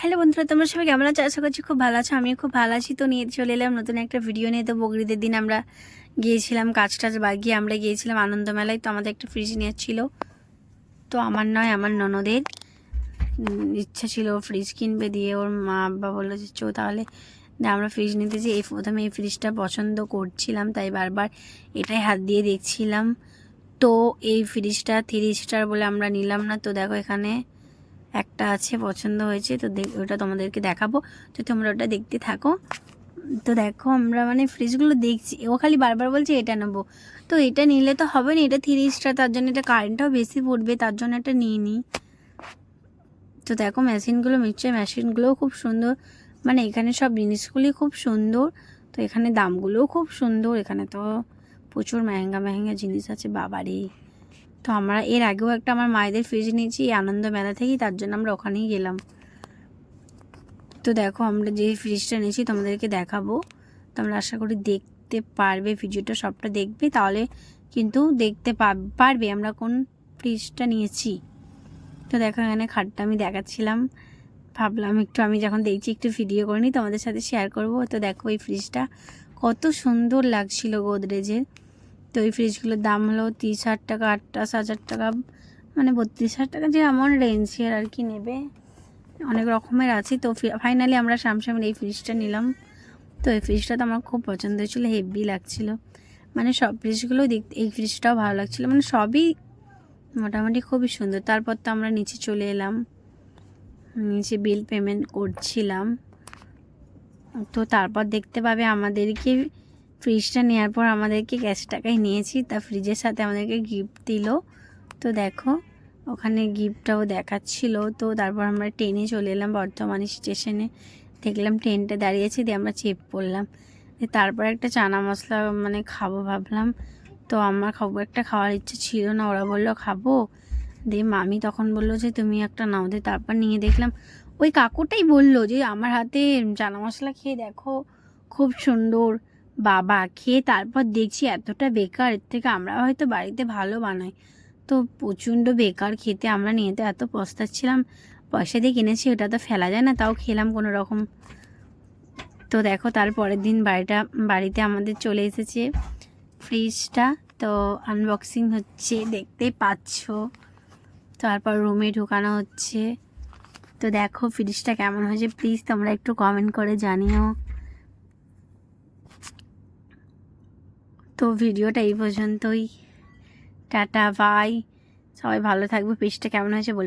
Hello বন্ধুরা, তোমরা সবাই কেমন আছো? আশা করছি খুব ভালো আছো। আমিও খুব ভালো আছি। তো নিয়ে চলে এলাম নতুন একটা ভিডিও নিয়ে। তো বগরিদের দিন আমরা গিয়েছিলাম, কাজ টাজ বাগিয়ে আমরা গিয়েছিলাম আনন্দ মেলায় তো আমাদের একটা ফ্রিজ নিয়ে ছিল। তো আমার নয়, আমার ননদের ইচ্ছা ছিল ফ্রিজ কিনবে দিয়ে ওর মা বাবা বলল যে, চো তাহলে আমরা ফ্রিজ নিতে যে এই প্রথমে এই ফ্রিজটা পছন্দ করছিলাম। তাই বারবার এটাই হাত দিয়ে দেখছিলাম। তো এই ফ্রিজটা থ্রি স্টার বলে আমরা নিলাম না। তো দেখো এখানে একটা আছে, পছন্দ হয়েছে, তো ওটা তোমাদেরকে দেখাবো। তো তোমরা ওটা দেখতে থাকো। তো দেখো, আমরা মানে ফ্রিজগুলো দেখছি। ও খালি বারবার বলছে, এটা নেব। তো এটা নিলে তো হবে না, এটা থ্রি স্টার তার জন্য এটা কারেন্টটাও বেশি পড়বে, তার জন্য এটা নিয়ে নিই তো দেখো মেশিনগুলো মিক্সচার মেশিনগুলোও খুব সুন্দর। মানে এখানে সব জিনিসগুলি খুব সুন্দর। তো এখানে দামগুলোও খুব সুন্দর। এখানে তো প্রচুর মেহেঙ্গা মেহেঙ্গা জিনিস আছে, বাবারে। তো আমরা এর আগেও একটা আমার মায়েদের ফ্রিজ নিয়েছি আনন্দ মেলা থেকেই তার জন্য আমরা ওখানেই গেলাম। তো দেখো আমরা যে ফ্রিজটা নিয়েছি তোমাদেরকে দেখাবো। তোমরা আশা করি দেখতে পারবে ভিডিওটা সবটা দেখবে, তাহলে কিন্তু দেখতে পারবে আমরা কোন ফ্রিজটা নিয়েছি। তো দেখো এখানে খাটটা আমি দেখাচ্ছিলাম। ভাবলাম একটু আমি যখন দেখছি একটু ভিডিও করে নিই, তোমাদের সাথে শেয়ার করব। তো দেখো এই ফ্রিজটা কত সুন্দর লাগছিল গোদরেজের তো এই ফ্রিজগুলোর দাম হলো তিরিশ হাজার টাকা, আটটাশ হাজার টাকা মানে বত্রিশ হাজার টাকা যে এমন রেঞ্জের আর কি নেবে। অনেক রকমের আছে। তো ফাইনালি আমরা স্যামসাংয়ের এই ফ্রিজটা নিলাম। তো এই ফ্রিজটা তো আমার খুব পছন্দ হয়েছিলো হেভি লাগছিল। মানে সব ফ্রিজগুলো দেখতে এই ফ্রিজটাও ভালো লাগছিল। মানে সবই মোটামুটি খুবই সুন্দর। তারপর তো আমরা নিচে চলে এলাম। নিচে বিল পেমেন্ট করছিলাম। তো তারপর দেখতে পাবে আমাদেরকে ফ্রিজটা নেওয়ার পর আমাদেরকে ক্যাশ টাকায় নিয়েছি। তা ফ্রিজের সাথে আমাদেরকে গিফট দিল। তো দেখো, ওখানে গিফটটাও দেখাচ্ছিল। তো তারপর আমরা ট্রেনে চলে এলাম বর্ধমানে স্টেশনে দেখলাম ট্রেনটা দাঁড়িয়েছে দিয়ে আমরা চেপ পড়লাম তারপর একটা চানা মশলা মানে খাব ভাবলাম। তো আমার খাব, একটা খাওয়ার ইচ্ছে ছিল না, ওরা বলল, খাব। দিয়ে মামি তখন বলল যে, তুমি একটা নাও। দিয়ে তারপর নিয়ে দেখলাম, ওই কাকুটাই বলল যে, আমার হাতে চানা মশলা খেয়ে দেখো, খুব সুন্দর। বাবা খেয়ে তারপর দেখছি এতটা বেকার, এর থেকে আমরা হয়তো বাড়িতে ভালো বানাই। তো প্রচণ্ড বেকার খেতে আমরা নিয়ে তো এত পস্তাচ্ছিলাম, পয়সা দিয়ে কিনেছি, ওটা তো ফেলা যায় না, তাও খেলাম কোনো রকম। তো দেখো তারপরের দিন বাড়িটা, বাড়িতে আমাদের চলে এসেছে ফ্রিজটা তো আনবক্সিং হচ্ছে দেখতে পাচ্ছ। তারপর রুমে ঢোকানো হচ্ছে। তো দেখো ফ্রিজটা কেমন হয়েছে প্লিজ তোমরা একটু কমেন্ট করে জানিও। তো ভিডিওটা এই পর্যন্তই। টাটা বাই সবাই ভালো থাকবে। পেজটা কেমন হয়েছে বল